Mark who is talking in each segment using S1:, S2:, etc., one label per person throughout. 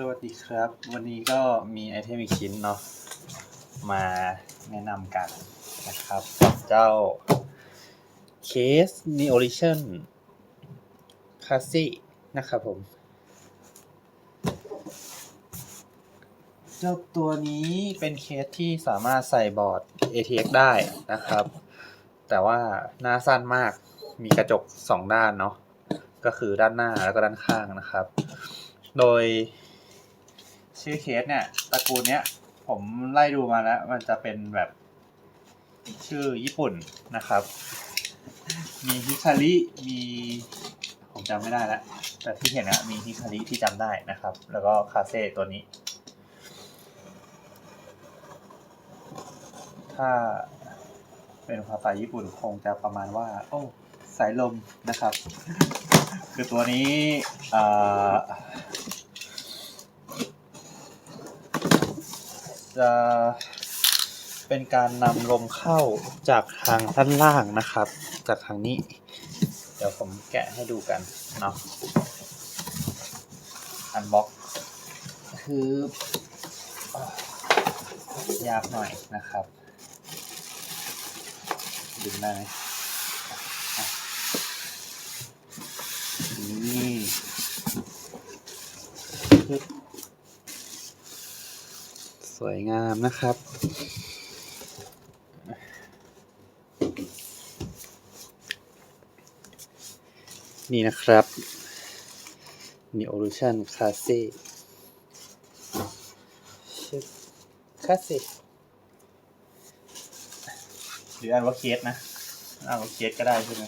S1: สวัสดีครับ วันนี้ก็มีไอเทมอีกชิ้นเนาะมาแนะนำกันนะครับกับเจ้าเคส n e o l i t i o n c l a s s y นะครับผม เจ้าตัวนี้เป็นเคสที่สามารถใส่บอร์ด ATX ได้นะครับ แต่ว่าหน้าสั้นมากมีกระจกสองด้านเนาะก็คือด้านหน้าแล้วก็ด้านข้างนะครับ โดย ชื่อเคสเนี่ยตระกูลเนี้ยผมไล่ดูมาแล้ว มันจะเป็นแบบชื่อญี่ปุ่นนะครับ มีฮิคาริมีผมจำไม่ได้แล้วแต่ที่เห็นอะมีฮิคาริที่จำได้นะครับ แล้วก็คาเซ่ตัวนี้ ถ้าเป็นภาษาญี่ปุ่นคงจะประมาณว่า โอ้ สายลมนะครับ คือตัวนี้อ่า จะเป็นการนำลมเข้าจากทางด้านล่างนะครับ จากทางนี้ เดี๋ยวผมแกะให้ดูกันเนาะอันบ็อกคือยากหน่อยนะครับดึงได้ไหมอะนี่ วยงามนะครับ นี่นะครับ Neolution c l a s s i ชื่อ c l a s s i หรืออ่านว่าเคสนะอ่านว่าเคสก็ได้ใช่ไหม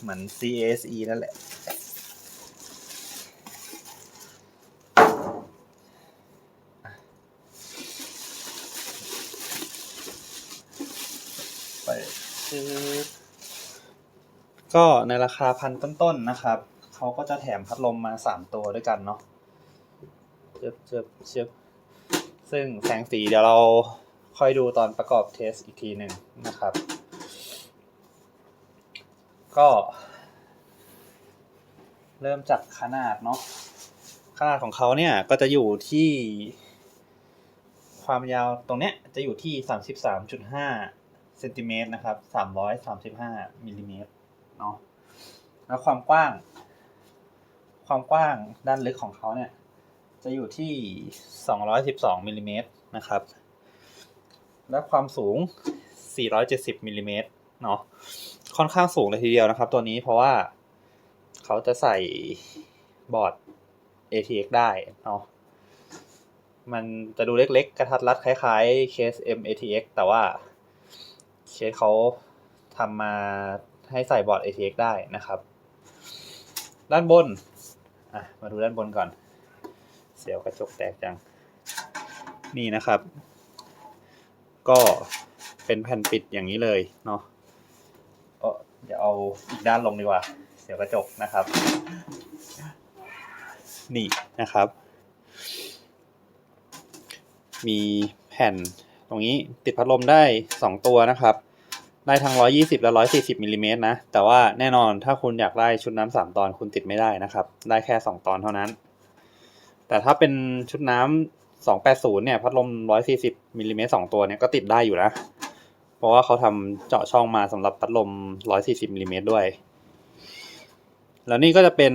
S1: เหมือน CSE นั่นแหละ ไปซื้อ ก็ในราคาพันต้นๆนะครับ เขาก็จะแถมพัดลมมาสามตัวด้วยกันเนาะเจ็บเจ็บเจ็บซึ่งแสงสีเดี๋ยวเราค่อยดูตอนประกอบเทสอีกทีหนึ่งนะครับ ก็ เริ่มจากขนาดเนาะขนาดของเขาเนี่ยก็จะอยู่ที่ ความยาวตรงเนี้ยจะอยู่ที่33.5เซนติเมตรนะครับ335มิลลิเมตรเนาะแล้วความกว้าง ความกว้างด้านลึกของเขาเนี่ย จะอยู่ที่212มิลลิเมตรนะครับ และความสูง470มิลลิเมตรเนาะค่อนข้างสูงเลยทีเดียวนะครับ ตัวนี้เพราะว่าเขาจะใส่บอร์ด ATX ได้เนาะมันจะดูเล็กๆ กระทัดรัดคล้ายๆเคส MATX แต่ว่า เคสเขาทำมาให้ใส่บอร์ด ATX ได้นะครับ ด้านบนอะมาดูด้านบนก่อน เสียวกระจกแตกจัง นี่นะครับ ก็เป็นแผ่นปิดอย่างนี้เลยเนาะเดี๋ยวเอาอีกด้านลงดีกว่า เสียวกระจกนะครับ นี่นะครับ มีแผ่น รงนี้ติดพัดลมได้ 2 ตัวนะครับ ได้ทั้ง 120 และ 140มิลลิเมตรนะ แต่ว่าแน่นอนถ้าคุณอยากได้ชุดน้ำสามตอนคุณติดไม่ได้นะครับ ได้แค่ 2 ตอนเท่านั้น แต่ถ้าเป็นชุดน้ำ280 เนี่ย พัดลม 140มิลลิเมตร2ตัวเนี่ยก็ติดได้อยู่นะ เพราะว่าเขาทำเจาะช่องมาสำหรับพัดลม 140มิลลิเมตรด้วย แล้วนี่ก็จะเป็น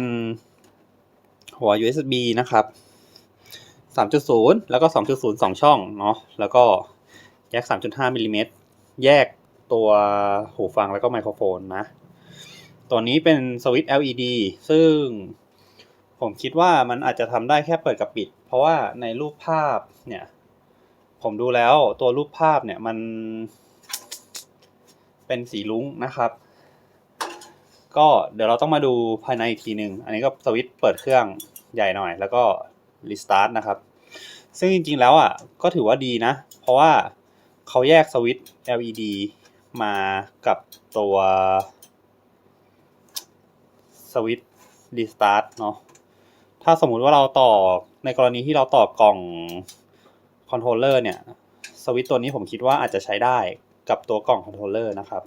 S1: หัว USB นะครับ3.0 แล้วก็ 2.0 2 ช่อง เนาะ แล้วก็ แยก 3.5มิลลิเมตรแยกตัวหูฟังแล้วก็ไมโครโฟนนะ ตัวนี้เป็นสวิตช์ LED ซึ่งผมคิดว่ามันอาจจะทำได้แค่เปิดกับปิด เพราะว่าในรูปภาพเนี่ย ผมดูแล้วตัวรูปภาพเนี่ยมัน เป็นสีลุ้งนะครับ ก็เดี๋ยวเราต้องมาดูภายในอีกทีหนึ่งอันนี้ก็สวิตช์เปิดเครื่องใหญ่หน่อย แล้วก็รีสตาร์ทนะครับ ซึ่งจริงๆแล้วอะก็ถือว่าดีนะ เพราะว่า เขาแยกสวิตช์ LED มากับตัวสวิตช์รีสตาร์ทเนาะ ถ้าสมมุติว่าเราต่อในกรณีที่เราต่อกล่องคอนโทรลเลอร์เนี่ย สวิตช์ตัวนี้ผมคิดว่าอาจจะใช้ได้กับตัวกล่องคอนโทรลเลอร์นะครับ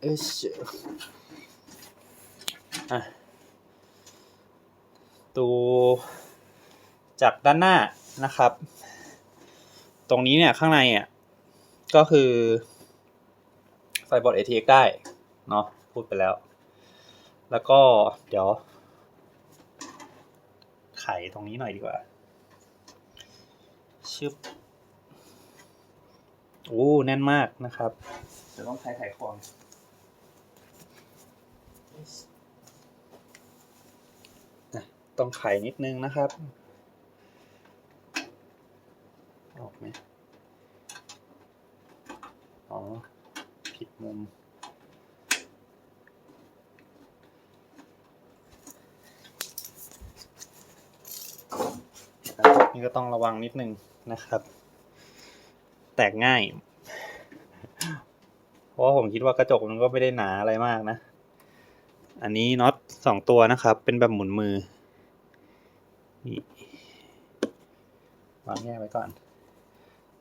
S1: เอชอะดูจากด้านหน้านะครับ ตรงนี้เนี่ยข้างในอะก็คือใส่บอร์ด ATX ได้เนาะพูดไปแล้ว แล้วก็เดี๋ยว ไขตรงนี้หน่อยดีกว่า ชึบโอ้แน่นมากนะครับจะต้องใช้ไขควงอะต้องไขนิดนึงนะครับ ออก ไหมอ๋อ ผิดมุม นี่ก็ต้องระวังนิดนึงนะครับ แตกง่าย เพราะผมคิดว่ากระจกมันก็ไม่ได้หนาอะไรมากนะ อันนี้น็อตสองตัวนะครับ เป็นแบบหมุนมือวางแยกไว้ก่อน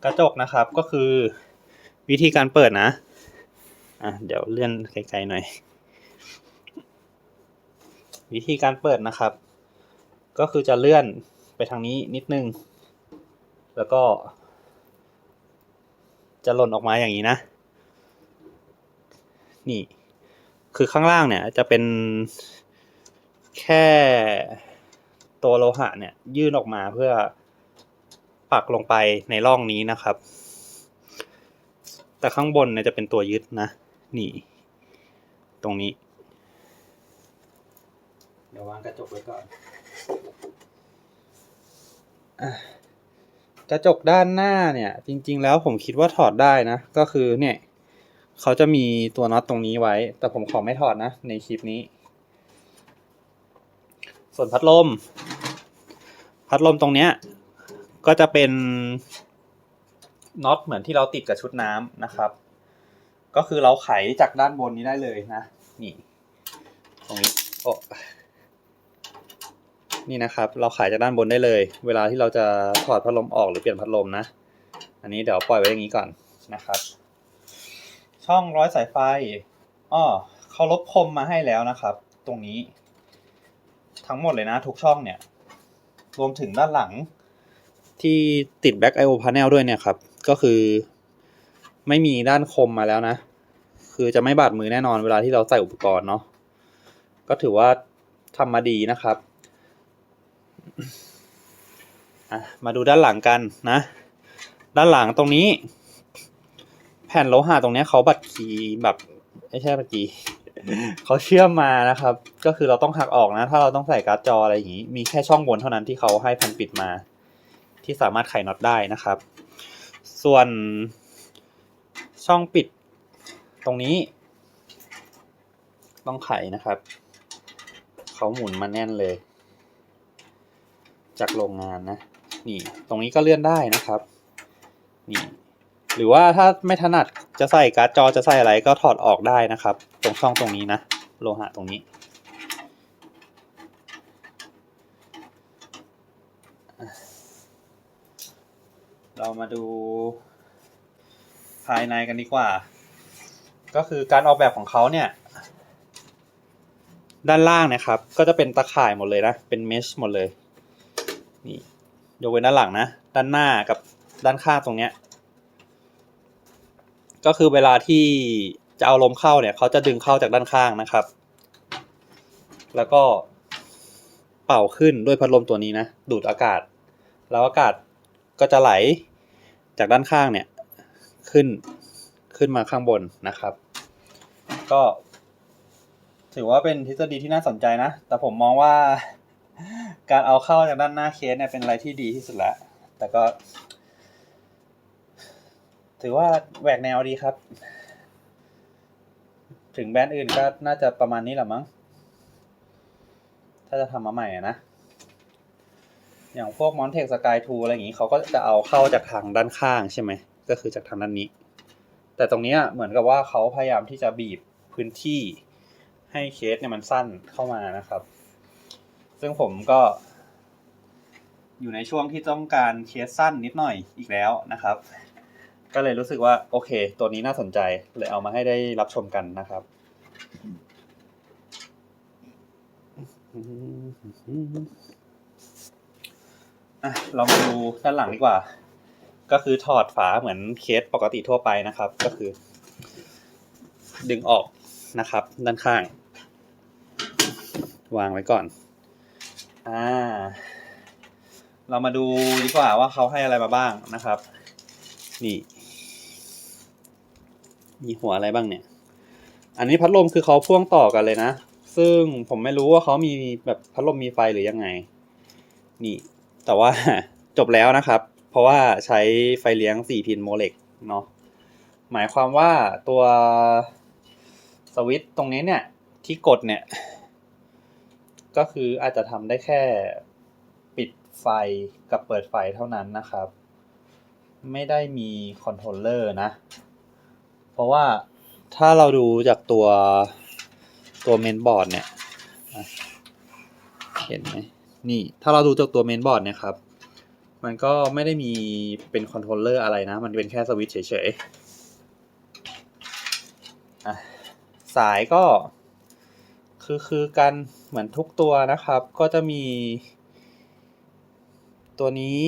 S1: กระจกนะครับก็คือวิธีการเปิดนะอะเดี๋ยวเลื่อนไกลๆหน่อย วิธีการเปิดนะครับ ก็คือจะเลื่อนไปทางนี้นิดนึง แล้วก็ จะหล่นออกมาอย่างนี้นะ นี่ คือข้างล่างเนี่ยจะเป็นแค่ตัวโลหะเนี่ยยื่นออกมาเพื่อ ปักลงไปในร่องนี้นะครับ แต่ข้างบนเนี่ยจะเป็นตัวยึดนะ นี่ ตรงนี้ เดี๋ยววางกระจกไว้ก่อนกระจกด้านหน้าเนี่ย จริง ๆ แล้วผมคิดว่าถอดได้นะ ก็คือเนี่ยเขาจะมีตัวน็อตตรงนี้ไว้ แต่ผมขอไม่ถอดนะ ในคลิปนี้ ส่วนพัดลม พัดลมตรงเนี้ย ก็จะเป็นน็อตเหมือนที่เราติดกับชุดน้ำนะครับ ก็คือเราไขจากด้านบนนี้ได้เลยนะ นี่ ตรงนี้โอ้นี่นะครับ เราขายจากด้านบนได้เลย เวลาที่เราจะถอดพัดลมออกหรือเปลี่ยนพัดลมนะ อันนี้เดี๋ยวปล่อยไว้อย่างนี้ก่อนนะครับ ช่องร้อยสายไฟอ้อเขาลบคมมาให้แล้วนะครับ ตรงนี้ ทั้งหมดเลยนะ ทุกช่องเนี่ย รวมถึงด้านหลัง ที่ติด Back IO Panel ด้วยเนี่ยครับ ก็คือไม่มีด้านคมมาแล้วนะ คือจะไม่บาดมือแน่นอนเวลาที่เราใส่อุปกรณ์เนาะก็ถือว่าทำมาดีนะครับมาดูด้านหลังกันนะ ด้านหลังตรงนี้ แผ่นโลหะตรงนี้เขาบัดขีแบบไม่ใช่บัดขีเขาเชื่อมมานะครับ ก็คือเราต้องหักออกนะ ถ้าเราต้องใส่การ์ดจออะไรอย่างนี้ มีแค่ช่องบนเท่านั้นที่เขาให้แผ่นปิดมา ที่สามารถไขน็อตได้นะครับ ส่วนช่องปิดตรงนี้ ต้องไขนะครับ เขาหมุนมาแน่นเลย จากโรงงานนะ นี่ตรงนี้ก็เลื่อนได้นะครับ นี่ หรือว่าถ้าไม่ถนัดจะใส่การ์ดจอจะใส่อะไรก็ถอดออกได้นะครับ ตรงช่องตรงนี้นะ โลหะตรงนี้ เรามาดู ภายในกันดีกว่า ก็คือการออกแบบของเขาเนี่ย ด้านล่างนะครับ ก็จะเป็นตะข่ายหมดเลยนะ เป็นเมชหมดเลย นี่ยกเว้นด้านหลังนะ ด้านหน้ากับด้านข้างตรงเนี้ย ก็คือเวลาที่จะเอาลมเข้าเนี่ยเขาจะดึงเข้าจากด้านข้างนะครับ แล้วก็เป่าขึ้นด้วยพัดลมตัวนี้นะ ดูดอากาศ แล้วอากาศ ก็จะไหลจากด้านข้างเนี่ยขึ้นขึ้นมาข้างบนนะครับ ก็ถือว่าเป็นทฤษฎีที่น่าสนใจนะ แต่ผมมองว่าการเอาเข้าจากด้านหน้าเคสเนี่ยเป็นอะไรที่ดีที่สุดล้วแต่ก็ ถือว่าแหวกแนวดีครับ ถึงแบรนด์อื่นก็น่าจะประมาณนี้แหละมั้ง ถ้าจะทำมาใหม่นะ อย่างพวกมอนเทคสกายทูอะไรอย่างนี้เขาก็จะเอาเข้าจากทางด้านข้างใช่ไหมก็คือจากทางด้านนี้ แต่ตรงนี้เหมือนกับว่าเขาพยายามที่จะบีบพื้นที่ให้เคสเนี่ยมันสั้นเข้ามานะครับ ซึ่งผมก็อยู่ในช่วงที่ต้องการเคสสั้นนิดหน่อยอีกแล้วนะครับ ก็เลยรู้สึกว่าโอเค ตัวนี้น่าสนใจเลยเอามาให้ได้รับชมกันนะครับ อะเรามาดูด้านหลังดีกว่า ก็คือถอดฝาเหมือนเคสปกติทั่วไปนะครับ ก็คือ ดึงออกนะครับ ด้านข้าง วางไว้ก่อน อ่า เรามาดูดีกว่าว่าเขาให้อะไรมาบ้างนะครับ นี่ มีหัวอะไรบ้างเนี่ย อันนี้พัดลมคือเขาพ่วงต่อกันเลยนะ ซึ่งผมไม่รู้ว่าเขามีแบบพัดลมมีไฟหรือยังไง นี่ แต่ว่าจบแล้วนะครับ เพราะว่าใช้ไฟเลี้ยง 4 พินโมเล็กเนาะหมายความว่าตัวสวิตช์ตรงนี้เนี่ย ที่กดเนี่ย ก็คืออาจจะทำได้แค่ปิดไฟกับเปิดไฟเท่านั้นนะครับ ไม่ได้มีคอนโทรลเลอร์นะ เพราะว่าถ้าเราดูจากตัวตัวเมนบอร์ดเนี่ย เห็นไหม นี่ถ้าเราดูจากตัวเมนบอร์ดนี่ยครับ มันก็ไม่ได้มีเป็นคอนโทรลเลอร์อะไรนะ มันเป็นแค่สวิตช์เฉยๆสายก็คือคือกันเหมือนทุกตัวนะครับ ก็จะมี ตัวนี้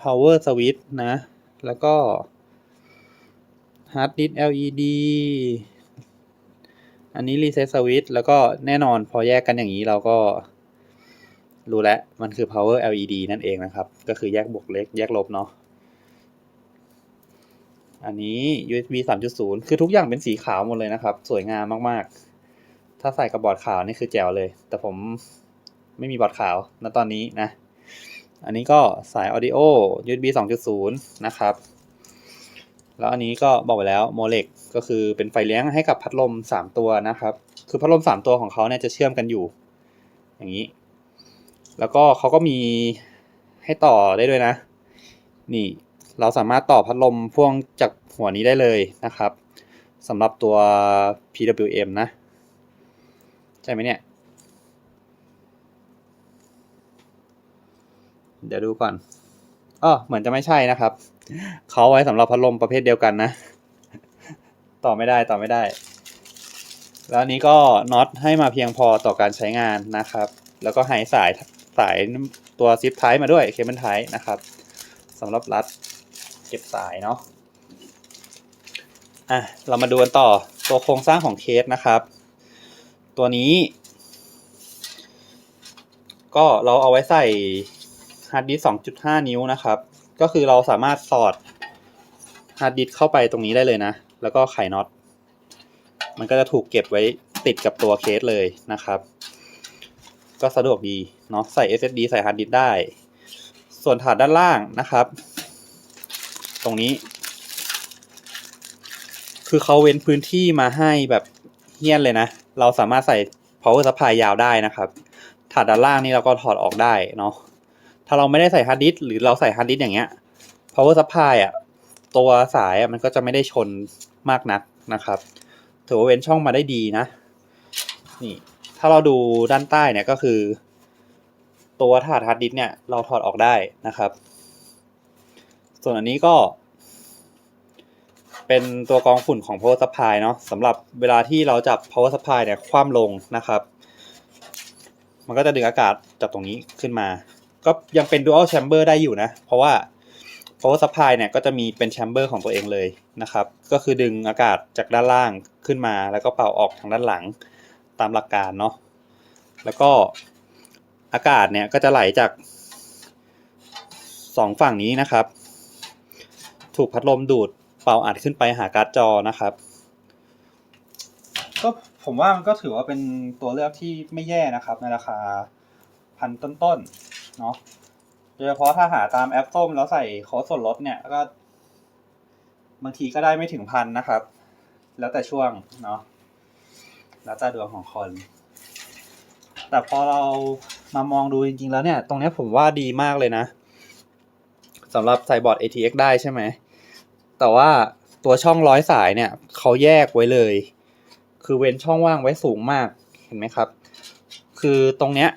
S1: power switch นะ แล้วก็ hard disk LED อันนี้ reset switch แล้วก็แน่นอนพอแยกกันอย่างนี้เราก็รู้แล้วมันคือ power LED นั่นเองนะครับ ก็คือแยกบวกเล็ก แยกลบเนาะอันนี้ USB 3.0 คือทุกอย่างเป็นสีขาวหมดเลยนะครับ สวยงามมากๆ ถ้าใส่กับบอร์ดขาวนี่คือแจ๋วเลย แต่ผมไม่มีบอร์ดขาวณตอนนี้นะ อันนี้ก็สาย audio USB 2.0 นะครับ แล้วอันนี้ก็บอกไปแล้วโมเลก ก็คือเป็นไฟเลี้ยงให้กับพัดลม 3 ตัวนะครับ คือพัดลม 3 ตัวของเขาเนี่ยจะเชื่อมกันอยู่ อย่างนี้ แล้วก็เขาก็มีให้ต่อได้ด้วยนะ นี่เราสามารถต่อพัดลมพ่วงจากหัวนี้ได้เลยนะครับสำหรับตัว PWM นะ ใช่ไหมเนี่ย เดี๋ยวดูก่อนอ๋อเหมือนจะไม่ใช่นะครับ เขาไว้สำหรับพัดลมประเภทเดียวกันนะ ต่อไม่ได้ต่อไม่ได้ แล้วนี้ก็น็อตให้มาเพียงพอต่อการใช้งานนะครับ แล้วก็ให้สายสายตัวซิปไทป์มาด้วยเคเบิลไทป์นะครับสำหรับรัดเก็บสายเนาะอะเรามาดูกันต่อตัวโครงสร้างของเคสนะครับ ตัวนี้ ก็เราเอาไว้ใส่ฮาร์ดดิสก์2.5 นิ้วนะครับ ก็คือเราสามารถสอดฮาร์ดดิสก์เข้าไปตรงนี้ได้เลยนะ แล้วก็ไขน็อต มันก็จะถูกเก็บไว้ติดกับตัวเคสเลยนะครับ ก็สะดวกดีเนาะใส่ SSD ใส่ฮาร์ดดิสก์ได้ ส่วนถาดด้านล่างนะครับ ตรงนี้ คือเขาเว้นพื้นที่มาให้แบบเฮี้ยนเลยนะ เราสามารถใส่ power supply ยาวได้นะครับถาดด้านล่างนี่เราก็ถอดออกได้เนาะถ้าเราไม่ได้ใส่ฮาร์ดดิสหรือเราใส่ฮาร์ดดิสอย่างเงี้ย power supply อะ ตัวสายอะมันก็จะไม่ได้ชน มากนักนะครับถือว่าเว้นช่องมาได้ดีนะ นี่ ถ้าเราดูด้านใต้เนี่ยก็คือ ตัวถาดฮาร์ดดิสเนี่ยเราถอดออกได้นะครับ ส่วนอันนี้ก็ เป็นตัวกองฝุ่นของ power supply เนาะสำหรับเวลาที่เราจับ power supply เนี่ยคว่ำลงนะครับ มันก็จะดึงอากาศจากตรงนี้ขึ้นมา ก็ยังเป็น dual chamber ได้อยู่นะ เพราะว่า power supply เนี่ยก็จะมีเป็น chamber ของตัวเองเลยนะครับ ก็คือดึงอากาศจากด้านล่างขึ้นมา แล้วก็เป่าออกทางด้านหลังตามหลักการเนาะ แล้วก็อากาศเนี่ยก็จะไหลจากสองฝั่งนี้นะครับ ถูกพัดลมดูดเป่าอัดขึ้นไปหาการ์ดจอนะครับ ก็ผมว่ามันก็ถือว่าเป็นตัวเลือกที่ไม่แย่นะครับ ในราคาพันต้นๆเนาะ โดยเฉพาะถ้าหาตามแอปส้มแล้วใส่โค้ดส่วนลดเนี่ยก็บางทีก็ได้ไม่ถึงพันนะครับ แล้วแต่ช่วงเนาะแล้วแต่ดวงของคน แต่พอเรามามองดูจริงๆแล้วเนี่ย ตรงนี้ผมว่าดีมากเลยนะสำหรับใส่บอร์ด ATX ได้ใช่ไหม แต่ว่าตัวช่องร้อยสายเนี่ยเขาแยกไว้เลย คือเว้นช่องว่างไว้สูงมากเห็นไหมครับ คือตรงเนี้ย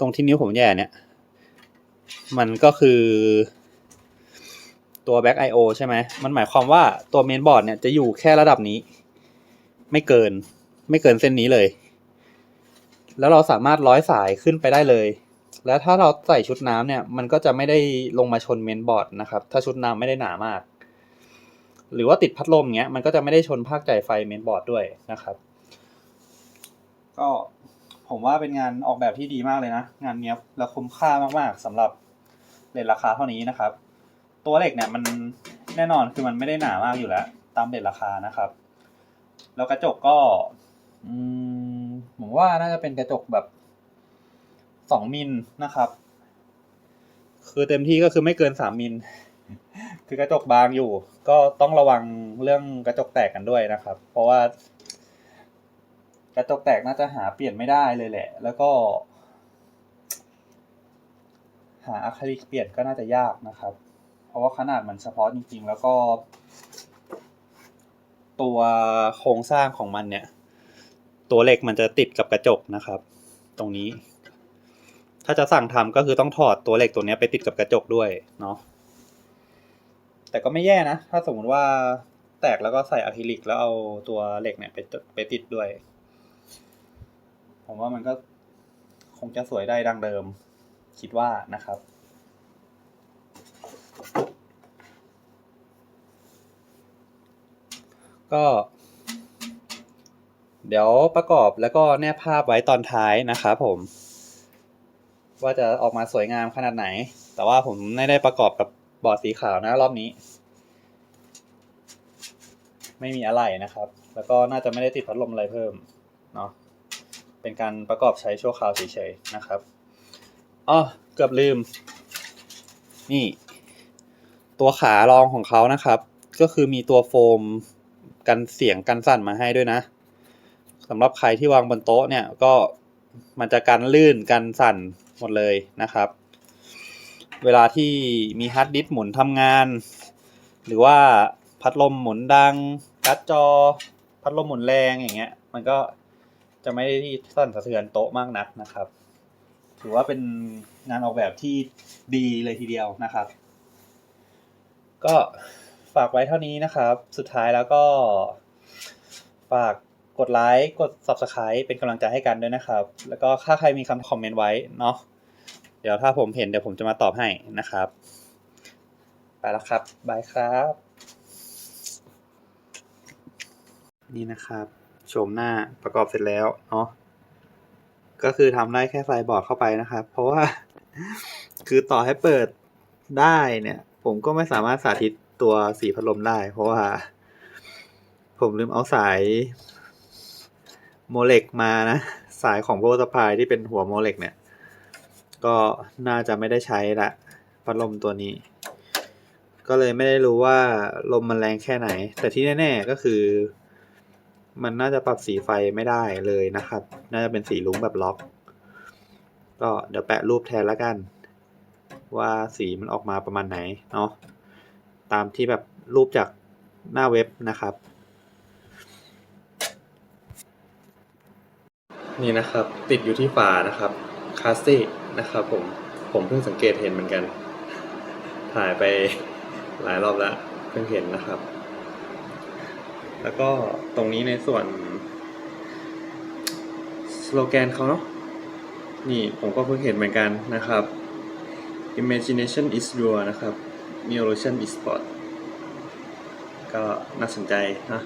S1: ตรงที่นิ้วผมแย่เนี่ย มันก็คือตัว back IO ใช่ไหม มันหมายความว่าตัวเมนบอร์ดเนี่ยจะอยู่แค่ระดับนี้ ไม่เกิน ไม่เกินเส้นนี้เลย แล้วเราสามารถร้อยสายขึ้นไปได้เลย แล้วถ้าเราใส่ชุดน้ำเนี่ย มันก็จะไม่ได้ลงมาชนเมนบอร์ดนะครับ ถ้าชุดน้ำไม่ได้หนามาก หรือว่าติดพัดลมเงี้ย มันก็จะไม่ได้ชนภาคจ่ายไฟเมนบอร์ดด้วยนะครับ ก็ผมว่าเป็นงานออกแบบที่ดีมากเลยนะ งานเนี้ยและคุ้มค่ามากๆสำหรับ เลทราคาเท่านี้นะครับ ตัวเหล็กเนี่ยมันแน่นอนคือมันไม่ได้หนามากอยู่แล้ว ตามเลทราคานะครับ แล้วกระจกก็อืมผมว่าน่าจะเป็นกระจกแบบสองมิลนะครับ คือเต็มที่ก็คือไม่เกินสามมิลคือกระจกบางอยู่ ก็ต้องระวังเรื่องกระจกแตกกันด้วยนะครับ เพราะว่า กระจกแตกน่าจะหาเปลี่ยนไม่ได้เลยแหละ แล้วก็ หาอะคริลิกเปลี่ยนก็น่าจะยากนะครับ เพราะว่าขนาดมันเฉพาะจริง ๆ แล้วก็ ตัวโครงสร้างของมันเนี่ย ตัวเหล็กมันจะติดกับกระจกนะครับ ตรงนี้ ถ้าจะสั่งทำก็คือต้องถอดตัวเหล็กตัวนี้ไปติดกับกระจกด้วยเนาะแต่ก็ไม่แย่นะ ถ้าสมมติว่าแตกแล้วก็ใส่อะคริลิกแล้วเอาตัวเหล็กเนี่ยไปไปติดด้วย ผมว่ามันก็คงจะสวยได้ดังเดิม คิดว่านะครับ ก็ เดี๋ยวประกอบแล้วก็แนบภาพไว้ตอนท้ายนะครับผม ว่าจะออกมาสวยงามขนาดไหน แต่ว่าผมไม่ได้ประกอบกับบอร์ดสีขาวนะรอบนี้ ไม่มีอะไรนะครับ แล้วก็น่าจะไม่ได้ติดพัดลมอะไรเพิ่มเนาะเป็นการประกอบใช้ชั่วคราวเฉยๆนะครับ อ๋อเกือบลืม นี่ ตัวขารองของเขานะครับ ก็คือมีตัวโฟมกันเสียงกันสั่นมาให้ด้วยนะสำหรับใครที่วางบนโต๊ะเนี่ยก็มันจะกันลื่นกันสั่นหมดเลยนะครับ เวลาที่มีฮาร์ดดิสก์หมุนทำงาน หรือว่าพัดลมหมุนดังการ์ดจอ พัดลมหมุนแรงอย่างเงี้ย มันก็จะไม่ได้สั่นสะเทือนโต๊ะมากนักนะครับ ถือว่าเป็นงานออกแบบที่ดีเลยทีเดียวนะครับ ก็ฝากไว้เท่านี้นะครับ สุดท้ายแล้วก็ ฝากกดไลค์กด Subscribe เป็นกำลังใจให้กันด้วยนะครับ แล้วก็ถ้าใครมีคำคอมเมนต์ไว้เนาะเดี๋ยวถ้าผมเห็นเดี๋ยวผมจะมาตอบให้นะครับ ไปแล้วครับบายครับ นี่นะครับ โฉมหน้าประกอบเสร็จแล้วเนาะ ก็คือทำได้แค่ไฟบอร์ดเข้าไปนะครับ เพราะว่า คือต่อให้เปิดได้เนี่ย ผมก็ไม่สามารถสาธิตตัวสีพัดลมได้ เพราะว่า ผมลืมเอาสายโมเลกมานะ สายของโ o สปายที่เป็นหัวโมเลกเนี่ย ก็น่าจะไม่ได้ใช้ละพัดลมตัวนี้ ก็เลยไม่ได้รู้ว่าลมมันแรงแค่ไหน แต่ที่แน่ ๆ ก็คือ มันน่าจะปรับสีไฟไม่ได้เลยนะครับ น่าจะเป็นสีลุ้งแบบล็อก ก็เดี๋ยวแปะรูปแทนแล้วกัน ว่าสีมันออกมาประมาณไหนเนาะ ตามที่แบบรูปจากหน้าเว็บนะครับ นี่นะครับติดอยู่ที่ฝานะครับคาสซี่นะครับผม ผมเพิ่งสังเกตเห็นเหมือนกัน ถ่ายไปหลายรอบแล้วเพิ่งเห็นนะครับ แล้วก็ตรงนี้ในส่วนสโลแกนเขาเนาะนี่ผมก็เพิ่งเห็นเหมือนกันนะครับ imagination is your นะครับ neolotion is sport ก็น่าสนใจนะ